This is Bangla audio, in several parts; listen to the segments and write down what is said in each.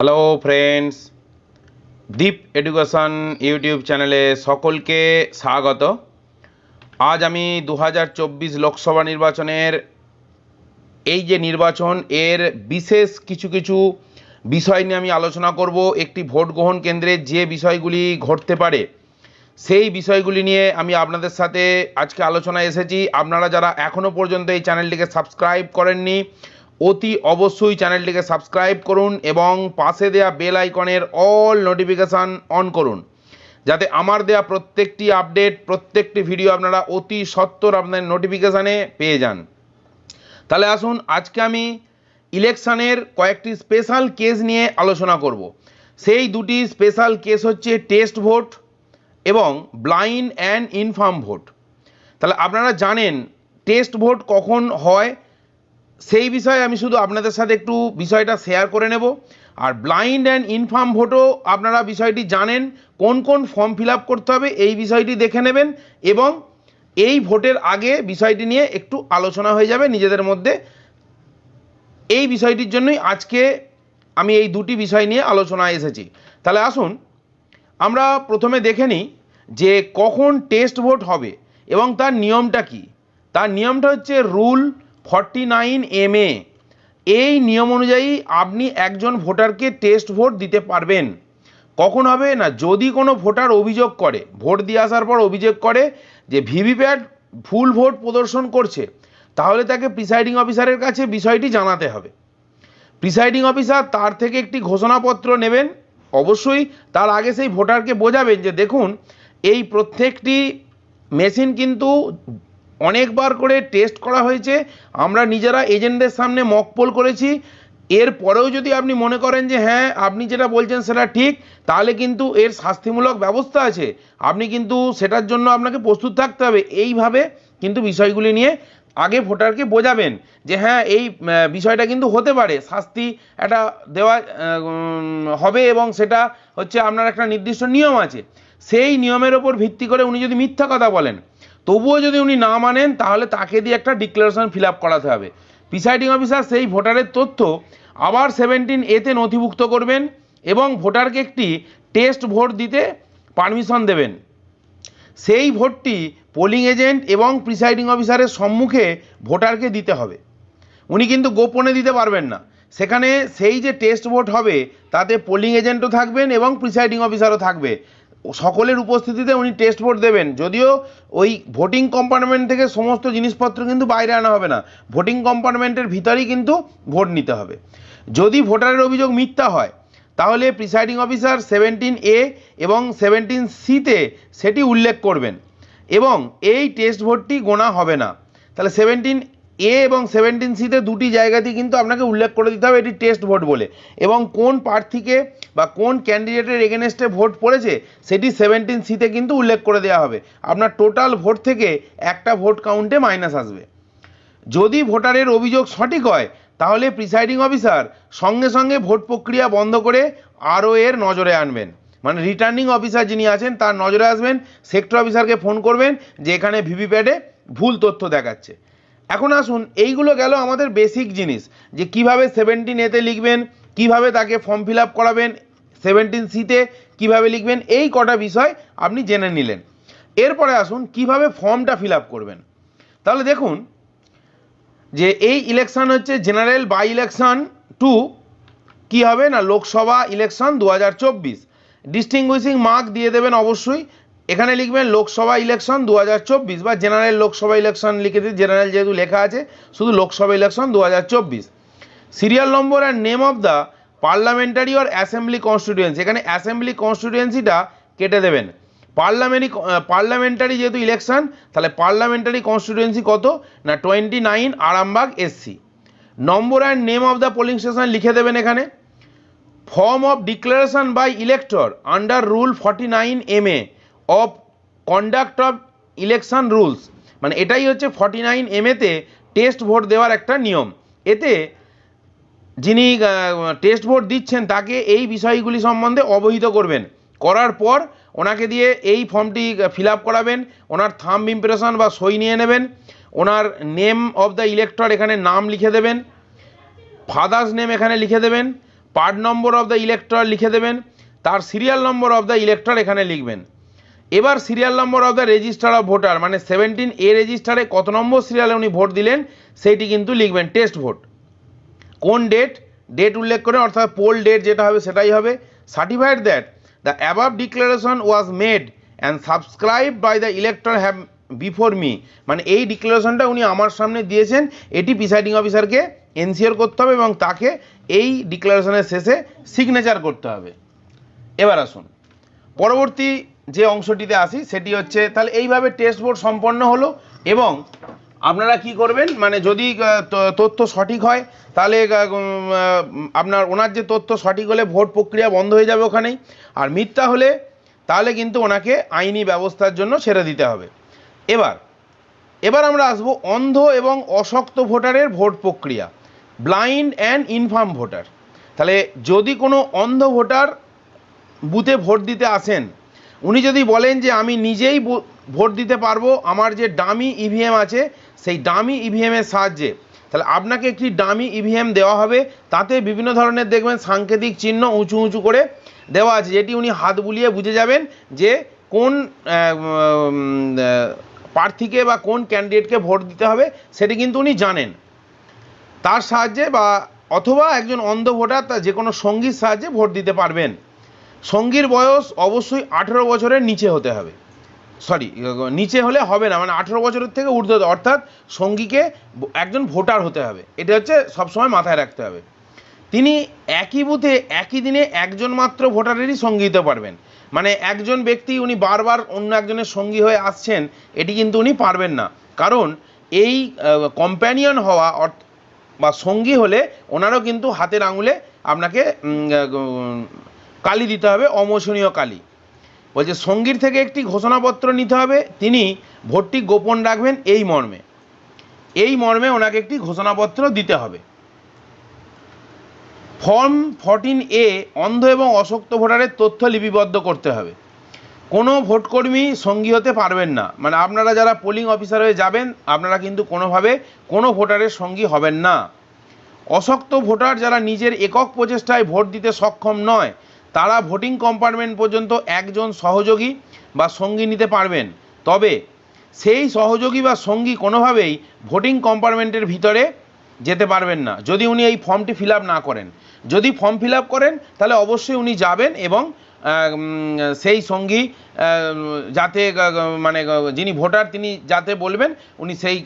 Hello friends Deep education YouTube চ্যানেলে সকলকে স্বাগত। আজ আমি দু হাজার চব্বিশ লোকসভা নির্বাচনের এই যে নির্বাচন, এর বিশেষ কিছু কিছু বিষয় নিয়ে আমি আলোচনা করব। একটি ভোট গ্রহণ কেন্দ্রে যে বিষয়গুলি ঘটতে পারে, সেই বিষয়গুলি নিয়ে আমি আপনাদের সাথে আজকে আলোচনায় এসেছি। আপনারা যারা এখনও পর্যন্ত এই চ্যানেলটিকে সাবস্ক্রাইব করেননি অতি অবশ্যই চ্যানেলটিকে সাবস্ক্রাইব করুন এবং পাশে দেয়া বেল আইকনের অল নোটিফিকেশান অন করুন। যাতে আমার দেয়া প্রত্যেকটি আপডেট, প্রত্যেকটি ভিডিও আপনারা অতি সত্বর আপনাদের নোটিফিকেশানে পেয়ে যান। তাহলে আসুন, আজকে আমি ইলেকশানের কয়েকটি স্পেশাল কেস নিয়ে আলোচনা করব। সেই দুটি স্পেশাল কেস হচ্ছে টেস্ট ভোট এবং ব্লাইন্ড অ্যান্ড ইনফার্ম ভোট। তাহলে আপনারা জানেন, টেস্ট ভোট কখন হয় সেই বিষয়ে আমি শুধু আপনাদের সাথে একটু বিষয়টা শেয়ার করে নেব। আর ব্লাইন্ড অ্যান্ড ইনফার্ম ভোটও আপনারা বিষয়টি জানেন, কোন কোন ফর্ম ফিল করতে হবে এই বিষয়টি দেখে নেবেন এবং এই ভোটের আগে বিষয়টি নিয়ে একটু আলোচনা হয়ে যাবে নিজেদের মধ্যে। এই বিষয়টির জন্যই আজকে আমি এই দুটি বিষয় নিয়ে আলোচনায় এসেছি। তাহলে আসুন, আমরা প্রথমে দেখে নিই যে কখন টেস্ট ভোট হবে এবং তার নিয়মটা কি। তার নিয়মটা হচ্ছে rule forty nine M A. এই নিয়ম অনুযায়ী আপনি একজন ভোটারকে টেস্ট ভোট দিতে পারবেন। কখন হবে না? যদি কোনো ভোটার অভিযোগ করে, ভোট দিয়ে আসার পর অভিযোগ করে যে ভিভিপ্যাট ভুল ভোট প্রদর্শন করছে, তাহলে তাকে প্রিসাইডিং অফিসারের কাছে বিষয়টি জানাতে হবে। প্রিসাইডিং অফিসার তার থেকে একটি ঘোষণাপত্র নেবেন। অবশ্যই তার আগে সেই ভোটারকে বোঝাবেন যে দেখুন, এই প্রত্যেকটি মেশিন কিন্তু অনেকবার করে টেস্ট করা হয়েছে। আমরা নিজেরা এজেন্টদের সামনে মকপোল করেছি। এর পরেও যদি আপনি মনে করেন যে হ্যাঁ আপনি যেটা বলছেন সেটা ঠিক, তাহলে কিন্তু এর শাস্তিমূলক ব্যবস্থা আছে। আপনি কিন্তু সেটার জন্য আপনাকে প্রস্তুত থাকতে হবে। এইভাবে কিন্তু বিষয়গুলি নিয়ে আগে ভোটারকে বোঝাবেন যে হ্যাঁ এই বিষয়টা কিন্তু হতে পারে। শাস্তি একটা দেওয়া হবে এবং সেটা হচ্ছে আপনার একটা নির্দিষ্ট নিয়ম আছে। সেই নিয়মের ওপর ভিত্তি করে উনি যদি মিথ্যা কথা বলেন তবুও যদি উনি না মানেন, তাহলে তাকে দিয়ে একটা ডিক্লারেশন ফিল আপ করাতে হবে। প্রিসাইডিং অফিসার সেই ভোটারের তথ্য আবার সেভেন্টিন এতে নথিভুক্ত করবেন এবং ভোটারকে একটি টেস্ট ভোট দিতে পারমিশন দেবেন। সেই ভোটটি পোলিং এজেন্ট এবং প্রিসাইডিং অফিসারের সম্মুখে ভোটারকে দিতে হবে। উনি কিন্তু গোপনে দিতে পারবেন না। সেখানে সেই যে টেস্ট ভোট হবে, তাতে পোলিং এজেন্টও থাকবেন এবং প্রিসাইডিং অফিসারও থাকবে। সকলের উপস্থিতিতে উনি টেস্ট ভোট দেবেন। যদিও ওই ভোটিং কম্পার্টমেন্ট থেকে সমস্ত জিনিসপত্র কিন্তু বাইরে আনা হবে না। ভোটিং কম্পার্টমেন্টের ভিতরেই কিন্তু ভোট নিতে হবে। যদি ভোটারের অভিযোগ মিথ্যা হয়, তাহলে প্রিসাইডিং অফিসার সেভেন্টিন এ এবং সেভেন্টিন সিতে সেটি উল্লেখ করবেন। এবং এই টেস্ট ভোটটি গোনা হবে না। তাহলে সেভেন্টিন এ এবং সেভেন্টিন সিতে দুটি জায়গাতেই কিন্তু আপনাকে উল্লেখ করে দিতে হবে এটি টেস্ট ভোট বলে। এবং কোন প্রার্থীকে বা কোন ক্যান্ডিডেটের এগেনস্টে ভোট পড়েছে, সেটি সেভেন্টিন সিতে কিন্তু উল্লেখ করে দেওয়া হবে। আপনার টোটাল ভোট থেকে একটা ভোট কাউন্টে মাইনাস আসবে। যদি ভোটারের অভিযোগ সঠিক হয়, তাহলে প্রিসাইডিং অফিসার সঙ্গে সঙ্গে ভোট প্রক্রিয়া বন্ধ করে আরও এর নজরে আনবেন। মানে রিটার্নিং অফিসার যিনি আছেন, তার নজরে আসবেন সেক্টর অফিসারকে ফোন করবেন যে এখানে ভিভিপ্যাডে ভুল তথ্য দেখাচ্ছে। এখন আসুন, এইগুলো গেল আমাদের বেসিক জিনিস, যে কীভাবে সেভেন্টিন এতে লিখবেন, কীভাবে তাকে ফর্ম ফিল আপ করাবেন সেভেন্টিন সিতে কীভাবে লিখবেন, এই কটা বিষয় আপনি জেনে নিলেন। এরপরে আসুন, কীভাবে ফর্মটা ফিল আপ করবেন। তাহলে দেখুন, যে এই ইলেকশন হচ্ছে জেনারেল বাই ইলেকশন টু কি হবে না, লোকসভা ইলেকশন দু হাজার চব্বিশ। ডিস্টিংগুইশিং মার্ক দিয়ে দেবেন অবশ্যই এখানে লিখবেন লোকসভা ইলেকশন দু হাজার চব্বিশ বা জেনারেল লোকসভা ইলেকশন লিখে দিন জেনারেল যেহেতু লেখা আছে, শুধু লোকসভা ইলেকশন দু হাজার চব্বিশ। Serial number and name of the parliamentary or assembly constituency এখানে অ্যাসেম্বলি কনস্টিটুয়েন্সিটা কেটে দেবেন। পার্লামেন্টারি পার্লামেন্টারি যেহেতু ইলেকশন তাহলে পার্লামেন্টারি কনস্টিটুয়েন্সি কত? না twenty nine Arambagh SC number and name of the polling station লিখে দেবেন এখানে। Form of declaration by elector under rule forty nine M A of conduct of election rules মানে এটাই হচ্ছে ফর্টি নাইন এম এতে টেস্ট ভোট দেওয়ার একটা নিয়ম। এতে যিনি টেস্ট ভোট দিচ্ছেন তাকে এই বিষয়গুলি সম্বন্ধে অবহিত করবেন। করার পর ওনাকে দিয়ে এই ফর্মটি ফিল করাবেন। ওনার থাম্ব ইমপ্রেশন বা সই নিয়ে নেবেন। ওনার নেম অফ দ্য ইলেক্টর এখানে নাম লিখে দেবেন। ফাদার্স নেম এখানে লিখে দেবেন। Part number of the elector লিখে দেবেন। তার serial number of the elector এখানে লিখবেন। এবার serial number of the register of voter মানে সেভেন্টিন এ রেজিস্টারে কত নম্বর সিরিয়ালে উনি ভোট দিলেন, সেইটি কিন্তু লিখবেন টেস্ট ভোট কোন ডেট ডেট উল্লেখ করে, অর্থাৎ পোল ডেট যেটা হবে সেটাই হবে। Certified that the above declaration was made and subscribe by the elector have before me মানে এই ডিক্লারেশনটা উনি আমার সামনে দিয়েছেন, এটি প্রিসাইডিং অফিসারকে এনসিওর করতে হবে এবং তাকে এই ডিক্লারেশনের শেষে সিগনেচার করতে হবে। এবার আসুন। পরবর্তী যে অংশটিতে আসি, সেটি হচ্ছে, তাহলে এইভাবে টেস্ট বোর্ড সম্পন্ন হলো এবং আপনারা কি করবেন? মানে যদি তথ্য সঠিক হয়, তাহলে আপনার ওনার যে তথ্য সঠিক হলে ভোট প্রক্রিয়া বন্ধ হয়ে যাবে ওখানেই। আর মিথ্যা হলে, তাহলে কিন্তু ওনাকে আইনি ব্যবস্থার জন্য ছেড়ে দিতে হবে। এবার এবার আমরা আসব অন্ধ এবং অশক্ত ভোটারের ভোট প্রক্রিয়া ব্লাইন্ড অ্যান্ড ইনফার্ম ভোটার। তাহলে যদি কোনো অন্ধ ভোটার বুথে ভোট দিতে আসেন উনি যদি বলেন যে আমি নিজেই ভোট দিতে পারব, আমার যে ডামি ইভিএম আছে, সেই ডামি ইভিএমের সাহায্যে, তাহলে আপনাকে একটি ডামি ইভিএম দেওয়া হবে। তাতে বিভিন্ন ধরনের দেখবেন সাংকেতিক চিহ্ন উঁচু উঁচু করে দেওয়া আছে, যেটি উনি হাত বুলিয়ে বুঝে যাবেন যে কোন প্রার্থীকে বা কোন ক্যান্ডিডেটকে ভোট দিতে হবে, সেটি কিন্তু উনি জানেন। তার সাহায্যে বা অথবা একজন অন্ধ ভোটার তার যে কোনো সঙ্গীর সাহায্যে ভোট দিতে পারবেন। সঙ্গীর বয়স অবশ্যই আঠেরো বছরের নিচে হতে হবে। সরি নিচে হলে হবে না মানে আঠেরো বছরের থেকে ঊর্ধ্ব হতে- অর্থাৎ সঙ্গীকে একজন ভোটার হতে হবে। এটা হচ্ছে সবসময় মাথায় রাখতে হবে। তিনি একই বুথে, একই দিনে একজন মাত্র ভোটারেরই সঙ্গী হতে পারবেন। মানে একজন ব্যক্তি উনি বারবার অন্য একজনের সঙ্গী হয়ে আসছেন, এটি কিন্তু উনি পারবেন না। কারণ এই কম্প্যানিয়ন হওয়া বা সঙ্গী হলে ওনারও কিন্তু হাতের আঙুলে আপনাকে কালি দিতে হবে অমোচনীয় কালি। বলছে, সঙ্গীর থেকে একটি ঘোষণাপত্র নিতে হবে, তিনি ভোটটি গোপন রাখবেন এই মর্মে। এই মর্মে ওনাকে একটি ঘোষণাপত্র দিতে হবে। ফর্ম ফর্টিন এ অন্ধ এবং অশক্ত ভোটারের তথ্য লিপিবদ্ধ করতে হবে। কোনো ভোটকর্মী সঙ্গী হতে পারবেন না। মানে আপনারা যারা পোলিং অফিসার হয়ে যাবেন, আপনারা কিন্তু কোনোভাবে কোনো ভোটারের সঙ্গী হবেন না। অশক্ত ভোটার যারা নিজের একক প্রচেষ্টায় ভোট দিতে সক্ষম নয় তারা ভোটিং কম্পার্টমেন্ট পর্যন্ত একজন সহযোগী বা সঙ্গী নিতে পারবেন। তবে সেই সহযোগী বা সঙ্গী কোনোভাবেই ভোটিং কম্পার্টমেন্টের ভিতরে যেতে পারবেন না। যদি উনি এই ফর্মটি ফিল না করেন। যদি ফর্ম ফিল করেন, তাহলে অবশ্যই উনি যাবেন এবং সেই সঙ্গী যাতে মানে যিনি ভোটার তিনি যাতে বলবেন, উনি সেই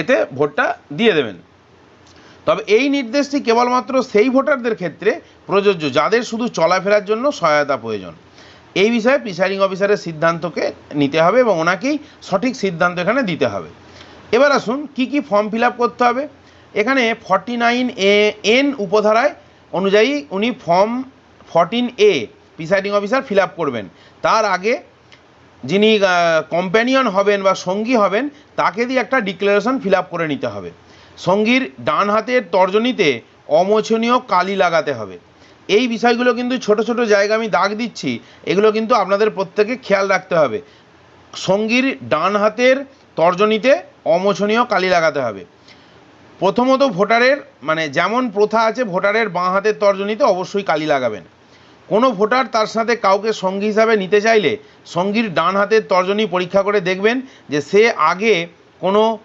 এতে ভোটটা দিয়ে দেবেন। তবে এই নির্দেশটি কেবলমাত্র সেই ভোটারদের ক্ষেত্রে প্রযোজ্য, যাদের শুধু চলাফেরার জন্য সহায়তা প্রয়োজন। এই বিষয়ে প্রিসাইডিং অফিসারের সিদ্ধান্তকে নিতে হবে এবং ওনাকেই সঠিক সিদ্ধান্ত এখানে দিতে হবে। এবার আসুন, কি কি ফর্ম ফিল করতে হবে? এখানে ফর্টি নাইন এ এন উপধারায় অনুযায়ী উনি form fourteen A presiding officer fill করবেন। তার আগে যিনি কম্প্যানিয়ন হবেন বা সঙ্গী হবেন, তাকে দিয়ে একটা ডিক্লারেশন ফিল করে নিতে হবে। সঙ্গীর ডান হাতের তর্জনীতে অমোচনীয় কালি লাগাতে হবে। এই বিষয়গুলো কিন্তু ছোট ছোট জায়গা আমি দাগ দিচ্ছি, এগুলো কিন্তু আপনাদের প্রত্যেকে খেয়াল রাখতে হবে। সঙ্গীর ডান হাতের তর্জনীতে অমোচনীয় কালি লাগাতে হবে। প্রথমত ভোটারের মানে যেমন প্রথা আছে, ভোটারের বাঁ হাতের তর্জনীতে অবশ্যই কালি লাগাবেন। কোনো ভোটার তার সাথে কাউকে সঙ্গী হিসাবে নিতে চাইলে সঙ্গীর ডান হাতের তর্জনী পরীক্ষা করে দেখবেন যে সে আগে কোনো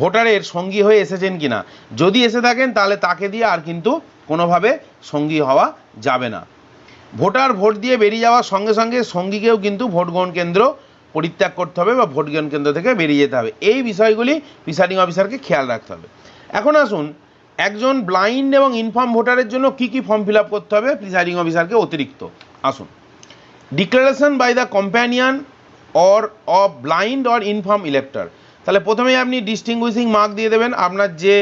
ভোটারের সঙ্গী হয়ে এসেছেন কিনা? যদি এসে থাকেন, তাহলে তাকে দিয়ে আর কিন্তু কোনোভাবে সঙ্গী হওয়া যাবে না। ভোটার ভোট দিয়ে বেরিয়ে যাওয়ার সঙ্গে সঙ্গে সঙ্গীকেও কিন্তু ভোট গ্রহণ কেন্দ্র পরিত্যাগ করতে হবে বা ভোট গ্রহণ কেন্দ্র থেকে বেরিয়ে যেতে হবে। এই বিষয়গুলি প্রিসাইডিং অফিসারকে খেয়াল রাখতে হবে। এখন আসুন, একজন ব্লাইন্ড এবং ইনফর্ম ভোটারের জন্য কি কি ফর্ম ফিল আপ করতে হবে প্রিসাইডিং অফিসারকে অতিরিক্ত? আসুন। Declaration by the companion or of blind or infirm elector তাহলে প্রথমেই আপনি ডিস্টিংগুইশিং মার্ক দিয়ে দেবেন। আপনার যে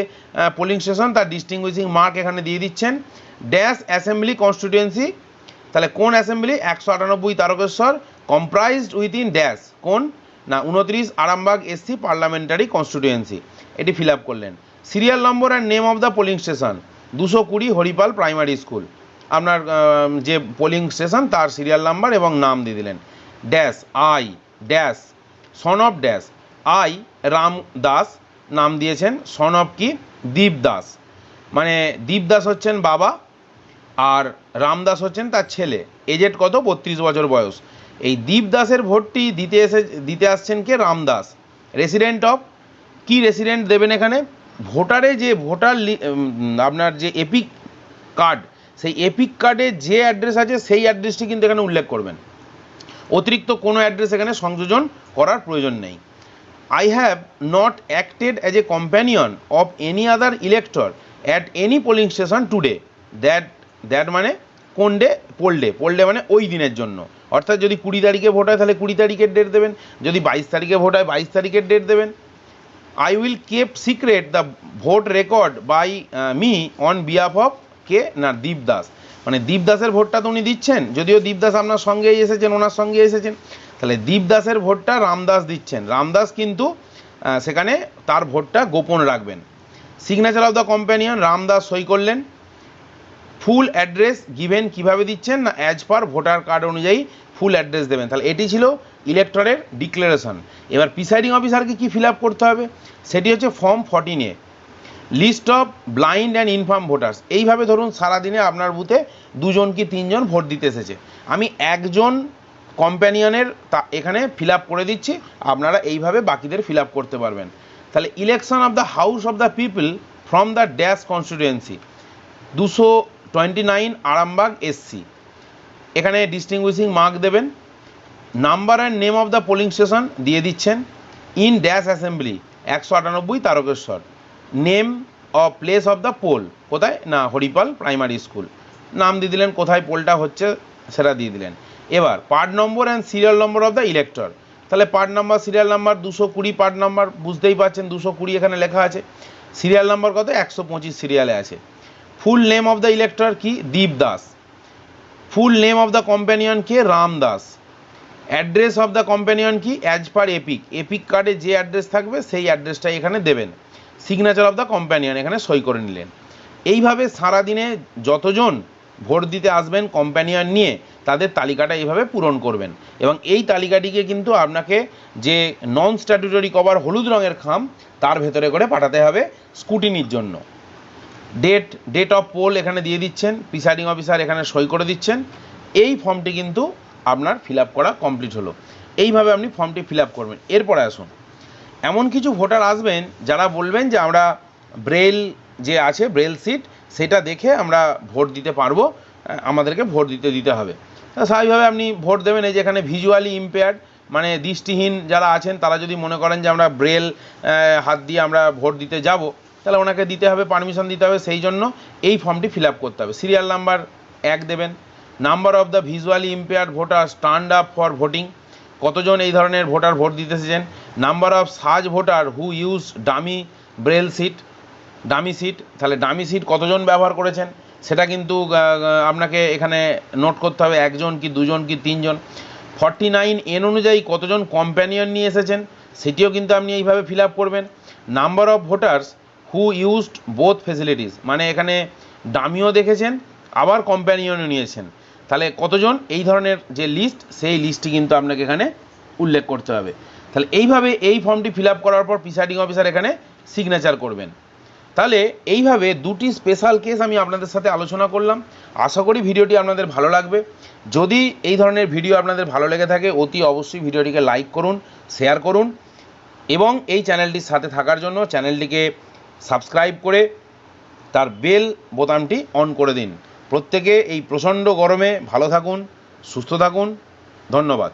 পোলিং স্টেশন তার ডিস্টিংগুইশিং মার্ক এখানে দিয়ে দিচ্ছেন। ড্যাশ অ্যাসেম্বলি কনস্টিটিউয়েন্সি তাহলে কোন অ্যাসেম্বলি একশো আটানব্বই তারকেশ্বর কম্প্রাইজড উইথিন ড্যাশ কোন? না, উনত্রিশ আরামবাগ এসসি পার্লামেন্টারি কনস্টিটিউয়েন্সি এটি ফিল আপ করলেন। Serial number and name of the polling station দুশো কুড়ি হরিপাল প্রাইমারি স্কুল আপনার যে পোলিং স্টেশন তার সিরিয়াল নাম্বার এবং নাম দিয়ে দিলেন। Dash I dash son of dash I Ram Das নাম দিয়েছেন সন অফ কি? দীপ দাস। মানে দীপ দাস হচ্ছেন বাবা আর রামদাস হচ্ছেন তার ছেলে। এজেড কত? বত্রিশ বছর বয়স। এই দীপ দাসের ভোটটি দিতে এসে, দিতে আসছেন কে? রামদাস রেসিডেন্ট অফ কি রেসিডেন্ট দেবেন এখানে? ভোটারে যে ভোটার আপনার যে এপিক কার্ড, সেই এপিক কার্ডে যে অ্যাড্রেস আছে, সেই অ্যাড্রেসটি কিন্তু এখানে উল্লেখ করবেন। অতিরিক্ত কোনো অ্যাড্রেস এখানে সংযোজন করার প্রয়োজন নেই। I have not acted as a companion of any other elector at any polling station today that that মানে কোন day poll day poll day মানে ওই দিনের জন্য। অর্থাৎ যদি কুড়ি তারিখে ভোট হয়, তাহলে কুড়ি তারিখের ডেট দেবেন। যদি বাইশ তারিখে ভোট হয়, বাইশ তারিখের ডেট দেবেন। I will keep secret the vote record by me on behalf of কে না দীপ দাস মানে দীপ দাসের ভোটটা তো উনি দিচ্ছেন। যদিও দীপ দাস আপনার সঙ্গেই এসেছেন, ওনার সঙ্গে এসেছেন। তাহলে দীপদাসের ভোটটা রামদাস দিচ্ছেন। রামদাস কিন্তু সেখানে তার ভোটটা গোপন রাখবেন। Signature of the companion Ramdas সই করলেন। ফুল অ্যাড্রেস গিভেন কীভাবে দিচ্ছেন? না অ্যাজ পার ভোটার কার্ড অনুযায়ী ফুল অ্যাড্রেস দেবেন। তাহলে এটি ছিল ইলেক্টরের ডিক্লারেশন এবার প্রিসাইডিং অফিসারকে কি ফিল আপ করতে হবে? সেটি হচ্ছে form fourteen list of blind and infirm voters এইভাবে ধরুন সারাদিনে আপনার বুথে দুজন কি তিনজন ভোট দিতে এসেছে। আমি একজন কম্প্যানিয়নের তা এখানে ফিল করে দিচ্ছি। আপনারা এইভাবে বাকিদের ফিল করতে পারবেন। তাহলে election of the house of the people from the dash constituency দুশো টোয়েন্টি নাইন আরামবাগ এসসি এখানে ডিস্টিংগুইশিং মার্ক দেবেন। Number and name of the polling station দিয়ে দিচ্ছেন। ইন ড্যাশ অ্যাসেম্বলি একশো আটানব্বই Tarakeswar. Name of place of the poll কোথায়? না, হরিপাল প্রাইমারি স্কুল নাম দিয়ে দিলেন, কোথায় পোলটা হচ্ছে, সেটা দিয়ে দিলেন। এবার part number and serial number of the elector তাহলে পার্ট নাম্বার সিরিয়াল নাম্বার দুশো কুড়ি পার্ট নাম্বার বুঝতেই পারছেন, দুশো কুড়ি এখানে লেখা আছে। সিরিয়াল নাম্বার কত? একশো পঁচিশ সিরিয়ালে আছে। Full name of the elector কি? Deep Das full name of the companion K? Ram Das address of the companion কি? অ্যাজ পার এপিক এপিক কার্ডে যে অ্যাড্রেস থাকবে, সেই অ্যাড্রেসটাই এখানে দেবেন। সিগনেচার অফ দ্য কম্প্যানিয়ন এখানে সই করে নিলেন। এইভাবে সারাদিনে যতজন ভোট দিতে আসবেন কম্প্যানিয়ন নিয়ে তাদের তালিকাটা এইভাবে পূরণ করবেন। এবং এই তালিকাটিকে কিন্তু আপনাকে যে নন স্ট্যাটুটরি কভার হলুদ রঙের খাম, তার ভেতরে করে পাঠাতে হবে স্কুটিনির জন্য। ডেট ডেট অফ পোল এখানে দিয়ে দিচ্ছেন প্রিসাইডিং অফিসার এখানে সই করে দিচ্ছেন। এই ফর্মটি কিন্তু আপনার ফিল করা কমপ্লিট হলো। এইভাবে আপনি ফর্মটি ফিল করবেন। এরপরে আসুন। এমন কিছু ভোটার আসবেন যারা বলবেন যে আমরা ব্রেল যে আছে ব্রেল সিট সেটা দেখে আমরা ভোট দিতে পারব আমাদেরকে ভোট দিতে দিতে হবে। স্বাভাবিকভাবে আপনি ভোট দেবেন এই যে এখানে ভিজুয়ালি ইম্পেয়ার্ড মানে দৃষ্টিহীন যারা আছেন, তারা যদি মনে করেন যে আমরা ব্রেল হাত দিয়ে আমরা ভোট দিতে যাব, তাহলে ওনাকে দিতে হবে পারমিশন দিতে হবে, সেই জন্য এই ফর্মটি ফিল করতে হবে। সিরিয়াল নাম্বার এক দেবেন। Number of the visually impaired voter stand up for voting কতজন এই ধরনের ভোটার ভোট দিতে এসেছেন? Number of such voter who use dummy braille sheet dummy sheet তাহলে ডামি সিট কতজন ব্যবহার করেছেন? সেটা কিন্তু আপনাকে এখানে নোট করতে হবে, একজন কি দুজন কি তিনজন। ফর্টি নাইন এন অনুযায়ী কতজন কম্প্যানিয়ন নিয়ে এসেছেন, সেটিও কিন্তু আপনি এইভাবে ফিল আপ করবেন। Number of voters who used both facilities মানে এখানে ডামিও দেখেছেন, আবার কম্প্যানিয়নও নিয়েছেন। তাহলে কতজন? এই ধরনের যে লিস্ট সেই লিস্টটি কিন্তু আপনাকে এখানে উল্লেখ করতে হবে। তাহলে এইভাবে এই ফর্মটি ফিল করার পর প্রিসাইডিং অফিসার এখানে সিগনেচার করবেন। তাহলে এইভাবে দুটি স্পেশাল কেস আমি আপনাদের সাথে আলোচনা করলাম। আশা করি ভিডিওটি আপনাদের ভালো লাগবে। যদি এই ধরনের ভিডিও আপনাদের ভালো লেগে থাকে, অতি অবশ্যই ভিডিওটিকে লাইক করুন শেয়ার করুন এবং এই চ্যানেলটির সাথে থাকার জন্য চ্যানেলটিকে সাবস্ক্রাইব করে তার বেল বোতামটি অন করে দিন। প্রত্যেকে এই প্রচণ্ড গরমে ভালো থাকুন, সুস্থ থাকুন। ধন্যবাদ।